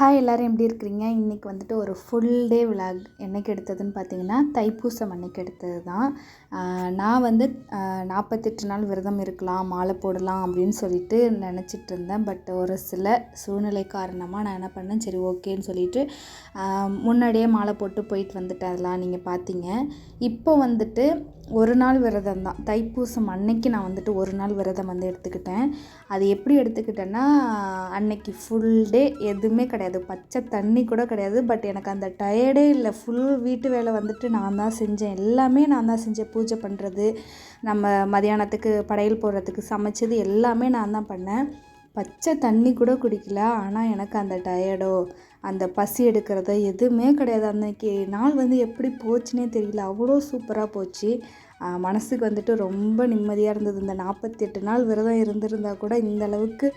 Hi எல்லோரும் எப்படி இருக்கிறீங்க? இன்றைக்கி வந்துட்டு ஒரு ஃபுல் டே விலாக் என்னைக்கு எடுத்ததுன்னு பார்த்தீங்கன்னா தைப்பூசம் அன்னைக்கு எடுத்தது தான். நான் வந்து நாற்பத்தெட்டு நாள் விரதம் இருக்கலாம் மாலை போடலாம் அப்படின்னு சொல்லிட்டு நினச்சிட்டு இருந்தேன். பட் ஒரு சில சூழ்நிலை காரணமாக நான் என்ன பண்ணேன்? சரி ஓகேன்னு சொல்லிட்டு முன்னாடியே மாலை போட்டு போயிட்டு வந்துட்டேன் அதெல்லாம் நீங்கள் பார்த்தீங்க. இப்போ வந்துட்டு ஒரு நாள் விரதம் தான். தைப்பூசம் அன்னைக்கு நான் வந்துட்டு ஒரு நாள் விரதம் வந்து எடுத்துக்கிட்டேன். அது எப்படி எடுத்துக்கிட்டேன்னா அன்னைக்கு ஃபுல் டே எதுவுமே கிடையாது. பச்சை தண்ணி கூட கிடையாது. பட் எனக்கு அந்த டயர்டே இல்லை. ஃபுல் வீட்டு வேலை வந்துட்டு நான் தான் செஞ்சேன். எல்லாமே நான் தான் செஞ்சேன். பூஜை பண்ணுறது நம்ம மதியானத்துக்கு படையல் போடுறதுக்கு சமைச்சது எல்லாமே நான் தான் பண்ணேன். பச்சை தண்ணி கூட குடிக்கல. ஆனால் எனக்கு அந்த டயர்டோ அந்த பசி எடுக்கிறது எதுவுமே கிடையாது. அன்றைக்கி நாள் வந்து எப்படி போச்சுன்னே தெரியல. அவ்வளோ சூப்பராக போச்சு. மனசுக்கு வந்துட்டு ரொம்ப நிம்மதியாக இருந்தது. இந்த நாற்பத்தி எட்டு நாள் விரதம் இருந்திருந்தா கூட இந்த அளவுக்கு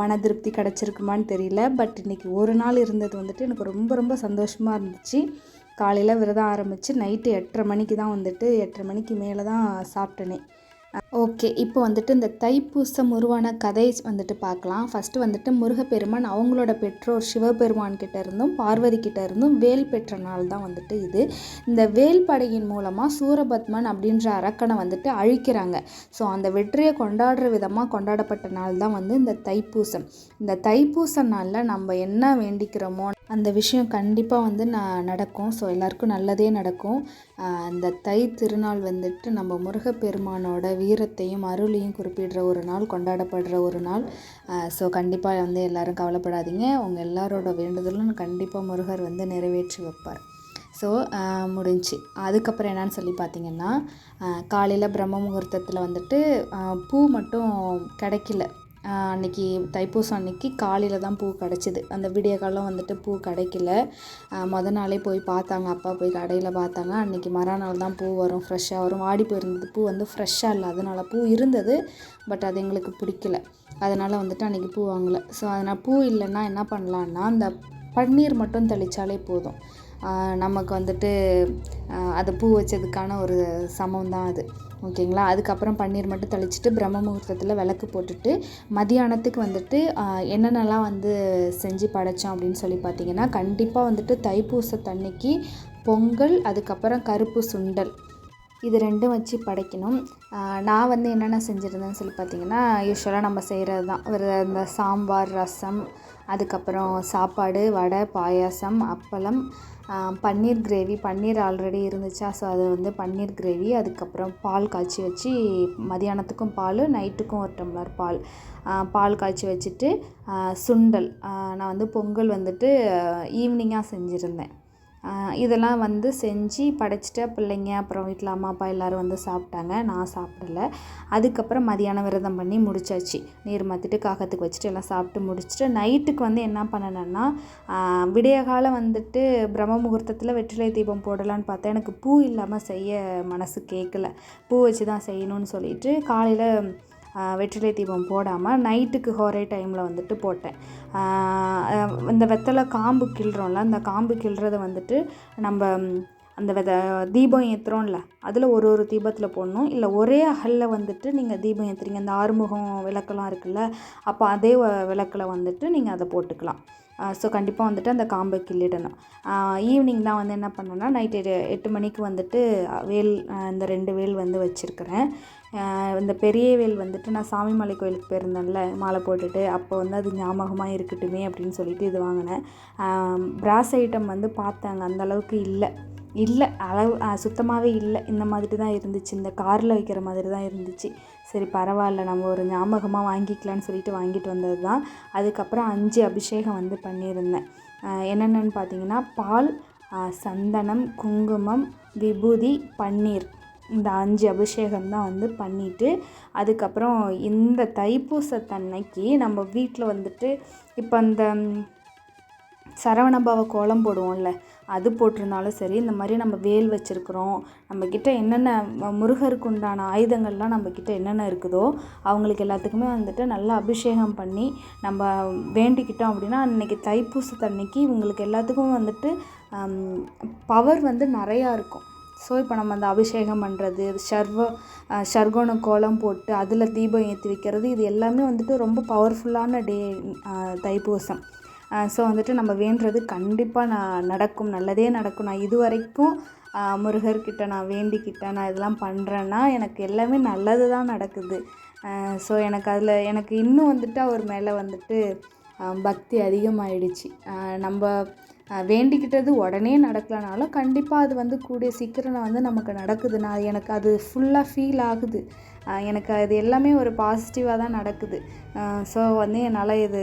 மன திருப்தி கிடச்சிருக்குமான்னு தெரியல. பட் இன்னைக்கு ஒரு நாள் இருந்தது வந்துட்டு எனக்கு ரொம்ப ரொம்ப சந்தோஷமாக இருந்துச்சு. காலையில் விரதம் ஆரம்பித்து நைட்டு எட்டரை மணிக்கு தான் வந்துட்டு எட்டரை மணிக்கு மேலே தான் சாப்பிட்டேனே. ஓகே இப்போ வந்துட்டு இந்த தைப்பூசம் உருவான கதை வந்துட்டு பார்க்கலாம். ஃபஸ்ட்டு வந்துட்டு முருகப்பெருமான் அவங்களோட பெற்றோர் சிவபெருமான் கிட்ட இருந்தும் பார்வதி கிட்ட இருந்தும் வேல் பெற்ற நாள் தான் வந்துட்டு இது. இந்த வேல் படையின் மூலமாக சூரபத்மன் அப்படின்ற அரக்கனை வந்துட்டு அழிக்கிறாங்க. ஸோ அந்த வெற்றியை கொண்டாடுற விதமாக கொண்டாடப்பட்ட நாள் தான் வந்து இந்த தைப்பூசம். இந்த தைப்பூச நாளில் நம்ம என்ன வேண்டிக்கிறோமோ அந்த விஷயம் கண்டிப்பாக வந்து நான் நடக்கும். ஸோ எல்லாருக்கும் நல்லதே நடக்கும். அந்த தை திருநாள் வந்துட்டு நம்ம முருகப்பெருமானோட வீரத்தையும் அருளையும் குறிப்பிடுற ஒரு நாள் கொண்டாடப்படுற ஒரு நாள். ஸோ கண்டிப்பாக வந்து எல்லாரும் கவலைப்படாதீங்க. உங்கள் எல்லாரோட வேண்டுதலும் கண்டிப்பாக முருகர் வந்து நிறைவேற்றி வைப்பார். ஸோ முடிஞ்சு. அதுக்கப்புறம் என்னன்னு சொல்லி பார்த்தீங்கன்னா காலையில் பிரம்ம முகூர்த்தத்தில் வந்துட்டு பூ மட்டும் கிடைக்கல. அன்னைக்கு தைப்பூசம் அன்னைக்கு காலையில் தான் பூ கிடச்சிது. அந்த விடிய காலம் வந்துட்டு பூ கிடைக்கல. மொதல் நாளே போய் பார்த்தாங்க. அப்பா போய் கடையில் பார்த்தாங்க. அன்னைக்கு மறுநாள் தான் பூ வரும் ஃப்ரெஷ்ஷாக வரும். வாடி போயிருந்தது. பூ வந்து ஃப்ரெஷ்ஷாக இல்லை. அதனால் பூ இருந்தது. பட் அது எங்களுக்கு பிடிக்கல. அதனால் வந்துட்டு அன்றைக்கி பூ வாங்கலை. ஸோ அதனால் பூ இல்லைன்னா என்ன பண்ணலான்னா அந்த பன்னீர் மட்டும் தெளித்தாலே போதும். நமக்கு வந்துட்டு அது பூ வச்சதுக்கான ஒரு சமம் தான் அது. ஓகேங்களா? அதுக்கப்புறம் பன்னீர் மட்டும் தெளிச்சிட்டு பிரம்ம முகூர்த்தத்தில் விளக்கு போட்டுட்டு மதியானத்துக்கு வந்துட்டு என்னென்னலாம் வந்து செஞ்சு படைச்சோம் அப்படின்னு சொல்லி பார்த்தீங்கன்னா கண்டிப்பாக வந்துட்டு தைப்பூசத்தன்னைக்கு பொங்கல் அதுக்கப்புறம் கருப்பு சுண்டல். இது ரெண்டும் வச்சு படைக்கணும். நான் வந்து என்னென்ன செஞ்சுருந்தேன்னு சொல்லி பார்த்தீங்கன்னா யூஸ்வலாக நம்ம செய்கிறது தான் ஒரு இந்த சாம்பார் ரசம் அதுக்கப்புறம் சாப்பாடு வடை பாயாசம் அப்பளம் பன்னீர் கிரேவி. பன்னீர் ஆல்ரெடி இருந்துச்சா? ஸோ அது வந்து பன்னீர் கிரேவி. அதுக்கப்புறம் பால் காய்ச்சி வச்சு மதியானத்துக்கும் பால் நைட்டுக்கும் ஒரு டம்ளர் பால். பால் காய்ச்சி வச்சுட்டு சுண்டல். நான் வந்து பொங்கல் வந்துட்டு ஈவினிங்காக செஞ்சுருந்தேன். இதெல்லாம் வந்து செஞ்சு படைச்சிட்டு பிள்ளைங்க அப்புறம் வீட்டில் அம்மா அப்பா எல்லோரும் வந்து சாப்பிட்டாங்க. நான் சாப்பிடல. அதுக்கப்புறம் மதியானம் விரதம் பண்ணி முடிச்சாச்சு. நீர் மாற்றிட்டு காகத்துக்கு வச்சுட்டு எல்லாம் சாப்பிட்டு முடிச்சுட்டு நைட்டுக்கு வந்து என்ன பண்ணணுன்னா விடிய காலம் வந்துட்டு பிரம்ம முகூர்த்தத்தில் வெற்றிலை தீபம் போடலான்னு பார்த்தா எனக்கு பூ இல்லாமல் செய்ய மனசு கேட்கல பூ வச்சு தான் செய்யணும்னு சொல்லிட்டு காலையில் வெற்றிலை தீபம் போடாமல் நைட்டுக்கு ஹோரே டைமில் வந்துட்டு போட்டேன். இந்த வெத்தலை காம்பு கிள்றோம்ல அந்த காம்பு கிள்றதை வந்துட்டு நம்ம அந்த வித தீபம் ஏற்றுறோம்ல அதில் ஒரு ஒரு தீபத்தில் போடணும். இல்லை ஒரே அகலில் வந்துட்டு நீங்கள் தீபம் ஏற்றுறீங்க இந்த ஆறுமுகம் விளக்கெல்லாம் இருக்குல்ல அப்போ அதே வ- வந்துட்டு நீங்கள் அதை போட்டுக்கலாம். ஸோ கண்டிப்பாக வந்துட்டு அந்த காம்பை கிள்ளிடணும். ஈவினிங் தான் வந்து என்ன பண்ணேன்னா நைட் எட்டு எட்டு மணிக்கு வந்துட்டு வேல் இந்த ரெண்டு வேல் வந்து வச்சுருக்கிறேன். இந்த பெரிய வேல் வந்துட்டு நான் சாமிமலை கோயிலுக்கு போயிருந்தேன்ல மாலை போட்டுட்டு அப்போ வந்து அது ஞாபகமாக இருக்கட்டுமே அப்படின்னு சொல்லிட்டு இது வாங்கினேன். பிராஸ் ஐட்டம் வந்து பார்த்தாங்க அந்தளவுக்கு இல்லை. இல்லை அளவு சுத்தமாகவே இல்லை. இந்த மாதிரி தான் இருந்துச்சு. இந்த காரில் வைக்கிற மாதிரி தான் இருந்துச்சு. சரி பரவாயில்ல. நம்ம ஒரு ஞாபகமாக வாங்கிக்கலான்னு சொல்லிட்டு வாங்கிட்டு வந்தது தான். அதுக்கப்புறம் அஞ்சு அபிஷேகம் வந்து பண்ணியிருந்தேன். என்னென்னு என்னென்னன்னு பார்த்தீங்கன்னா பால் சந்தனம் குங்குமம் விபூதி பன்னீர். இந்த அஞ்சு அபிஷேகம் தான் வந்து பண்ணிவிட்டு அதுக்கப்புறம் இந்த தைப்பூசத்தன்னைக்கு நம்ம வீட்டில் வந்துட்டு இப்போ அந்த சரவணபவ கோலம் போடுவோம்ல அது போட்டிருந்தாலும் சரி இந்த மாதிரி நம்ம வேல் வச்சுருக்குறோம் நம்மக்கிட்ட என்னென்ன முருகருக்கு உண்டான ஆயுதங்கள்லாம் நம்மக்கிட்ட என்னென்ன இருக்குதோ அவங்களுக்கு எல்லாத்துக்குமே வந்துட்டு நல்லா அபிஷேகம் பண்ணி நம்ம வேண்டிக்கிட்டோம் அப்படின்னா அன்னைக்கு தைப்பூசத்தன்னைக்கு இவங்களுக்கு எல்லாத்துக்கும் வந்துட்டு பவர் வந்து நிறையா இருக்கும். ஸோ இப்போ நம்ம அந்த அபிஷேகம் பண்ணுறது சர்வ ஷர்கோண கோலம் போட்டு அதில் தீபம் ஏற்றி வைக்கிறது இது எல்லாமே வந்துட்டு ரொம்ப பவர்ஃபுல்லான டே தைப்பூசம். ஸோ வந்துட்டு நம்ம வேண்டுறது கண்டிப்பாக நான் நடக்கும். நல்லதே நடக்கும். நான் இது வரைக்கும் முருகர்கிட்ட நான் வேண்டிக்கிட்டேன். நான் இதெல்லாம் பண்ணுறேன்னா எனக்கு எல்லாமே நல்லது தான் நடக்குது ஸோ எனக்கு அதில் எனக்கு இன்னும் வந்துட்டு அவர் மேலே வந்துட்டு பக்தி அதிகமாகிடுச்சு நம்ம வேண்டிக்கிட்டது உடனே நடக்கலனாலும் கண்டிப்பாக அது வந்து கூடிய சீக்கிரம் வந்து நமக்கு நடக்குது. நான் எனக்கு அது ஃபுல்லாக ஃபீல் ஆகுது. எனக்கு அது எல்லாமே ஒரு பாசிட்டிவாக தான் நடக்குது. ஸோ வந்து என்னால் இது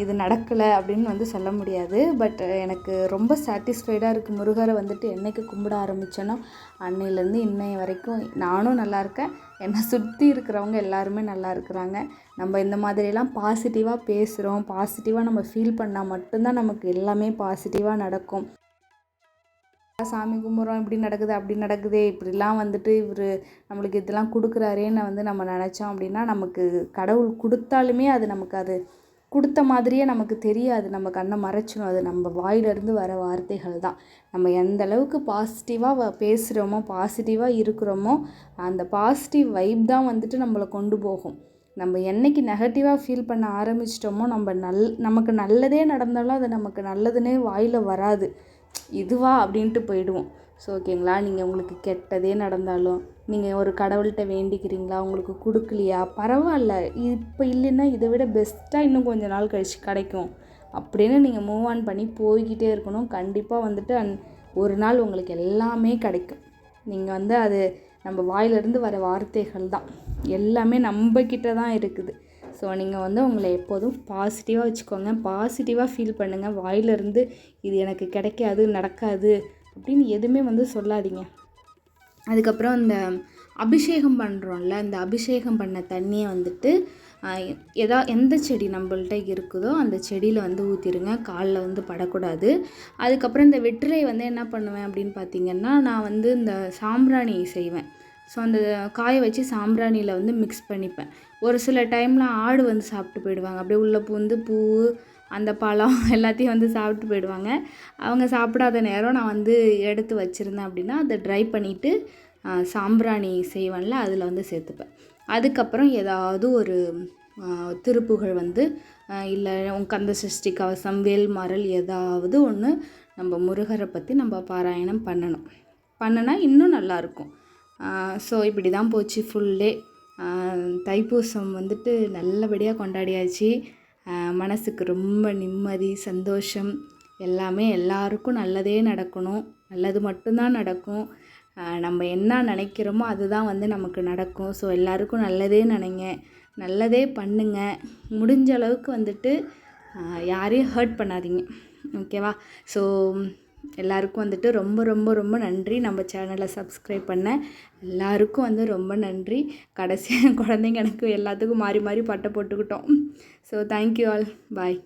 இது நடக்கலை அப்படின்னு வந்து சொல்ல முடியாது. பட் எனக்கு ரொம்ப சாட்டிஸ்ஃபைடாக இருக்குது முருகரை வந்துட்டு என்றைக்கு கும்பிட ஆரம்பித்தேனோ அன்னையிலேருந்து இன்னைய வரைக்கும் நானும் நல்லா இருக்கேன். என்னை சுற்றி இருக்கிறவங்க எல்லாருமே நல்லா இருக்கிறாங்க. நம்ம இந்த மாதிரிலாம் பாசிட்டிவாக பேசுகிறோம் பாசிட்டிவாக நம்ம ஃபீல் பண்ணால் மட்டும்தான் நமக்கு எல்லாமே பாசிட்டிவாக நடக்கும். சாமி கும்பிட்றோம் இப்படி நடக்குது அப்படி நடக்குதே. இப்படிலாம் வந்துட்டு இவர் நம்மளுக்கு இதெல்லாம் கொடுக்குறாரேன்னு வந்து நம்ம நினச்சோம் அப்படின்னா நமக்கு கடவுள் கொடுத்தாலுமே அது நமக்கு அது கொடுத்த மாதிரியே நமக்கு தெரியாது. நம்ம கண்ணை மறைச்சிடும் அது நம்ம வாயிலிருந்து வர வார்த்தைகள் தான். நம்ம எந்த அளவுக்கு பாசிட்டிவாக பேசுகிறோமோ பாசிட்டிவாக இருக்கிறோமோ அந்த பாசிட்டிவ் வைப் தான் வந்துட்டு நம்மளை கொண்டு போகும். நம்ம என்றைக்கு நெகட்டிவாக ஃபீல் பண்ண ஆரம்பிச்சிட்டோமோ நம்ம நல் நமக்கு நல்லதே நடந்தாலும் அது நமக்கு நல்லதுன்னே வாயில் வராது. இதுவா? அப்படின்ட்டு போயிடுவோம். ஸோ ஓகேங்களா நீங்கள் உங்களுக்கு கெட்டதே நடந்தாலும் நீங்கள் ஒரு கடவுள்கிட்ட வேண்டிக்கிறீங்களா? உங்களுக்கு கொடுக்கலையா? பரவாயில்ல. இப்போ இல்லைன்னா இதை விட பெஸ்ட்டாக இன்னும் கொஞ்ச நாள் கழிச்சு கிடைக்கும். அப்படின்னு நீங்கள் மூவ் ஆன் பண்ணி போய்கிட்டே இருக்கணும். கண்டிப்பாக வந்துட்டு அந் ஒரு நாள் உங்களுக்கு எல்லாமே கிடைக்கும். நீங்கள் வந்து அது நம்ம வாயிலிருந்து வர வார்த்தைகள் தான். எல்லாமே நம்மக்கிட்ட தான் இருக்குது. ஸோ நீங்கள் வந்து உங்களை எப்போதும் பாசிட்டிவாக வச்சுக்கோங்க. பாசிட்டிவாக ஃபீல் பண்ணுங்கள் வாயிலிருந்து இது எனக்கு கிடைக்காது நடக்காது அப்படின்னு எதுவுமே வந்து சொல்லாதீங்க. அதுக்கப்புறம் இந்த அபிஷேகம் பண்ணுறோம்ல இந்த அபிஷேகம் பண்ண தண்ணியை வந்துட்டு எதா எந்த செடி நம்மள்கிட்ட இருக்குதோ அந்த செடியில் வந்து ஊற்றிடுங்க காலில் வந்து படக்கூடாது. அதுக்கப்புறம் இந்த வெற்றிலை வந்து என்ன பண்ணுவேன் அப்படின்னு பார்த்தீங்கன்னா நான் வந்து இந்த சாம்பிராணி செய்வேன். ஸோ அந்த காய வச்சு சாம்பிராணியில் வந்து மிக்ஸ் பண்ணிப்பேன். ஒரு சில டைமில் ஆடு வந்து சாப்பிட்டு போயிடுவாங்க. அப்படியே உள்ளே பூந்து பூ அந்த பழம் எல்லாத்தையும் வந்து சாப்பிட்டு போயிடுவாங்க. அவங்க சாப்பிடாத நேரம் நான் வந்து எடுத்து வச்சுருந்தேன் அப்படின்னா அதை ட்ரை பண்ணிவிட்டு சாம்பிராணி செய்வேன்ல அதில் வந்து சேர்த்துப்பேன். அதுக்கப்புறம் ஏதாவது ஒரு திருப்புகள் வந்து இல்லை உன் கந்த சஷ்டி கவசம் வேல்மாறல் ஏதாவது ஒன்று நம்ம முருகரை பற்றி நம்ம பாராயணம் பண்ணணும். பண்ணினா இன்னும் நல்லாயிருக்கும் ஸோ இப்படி தான் போச்சு ஃபுல் டே தைப்பூசம் வந்துட்டு நல்லபடியாக கொண்டாடியாச்சு. மனதுக்கு ரொம்ப நிம்மதி சந்தோஷம் எல்லாமே எல்லாருக்கும் நல்லதே நடக்கணும். நல்லது மட்டும்தான் நடக்கும். நம்ம என்ன நினைக்கிறோமோ அதுதான் வந்து நமக்கு நடக்கும். ஸோ எல்லாருக்கும் நல்லதே நினைங்க. நல்லதே பண்ணுங்க. முடிஞ்ச அளவுக்கு வந்துட்டு யாரையும் ஹர்ட் பண்ணாதீங்க. ஓகேவா ஸோ எல்லாருக்கும் வந்துட்டு ரொம்ப ரொம்ப ரொம்ப நன்றி. நம்ம சேனலை சப்ஸ்கிரைப் பண்ண எல்லாருக்கும் வந்து ரொம்ப நன்றி. கடைசியாக குழந்தைங்க எனக்கு எல்லாத்துக்கும் மாறி மாறி பட்டை போட்டுக்கிட்டோம். So thank you all bye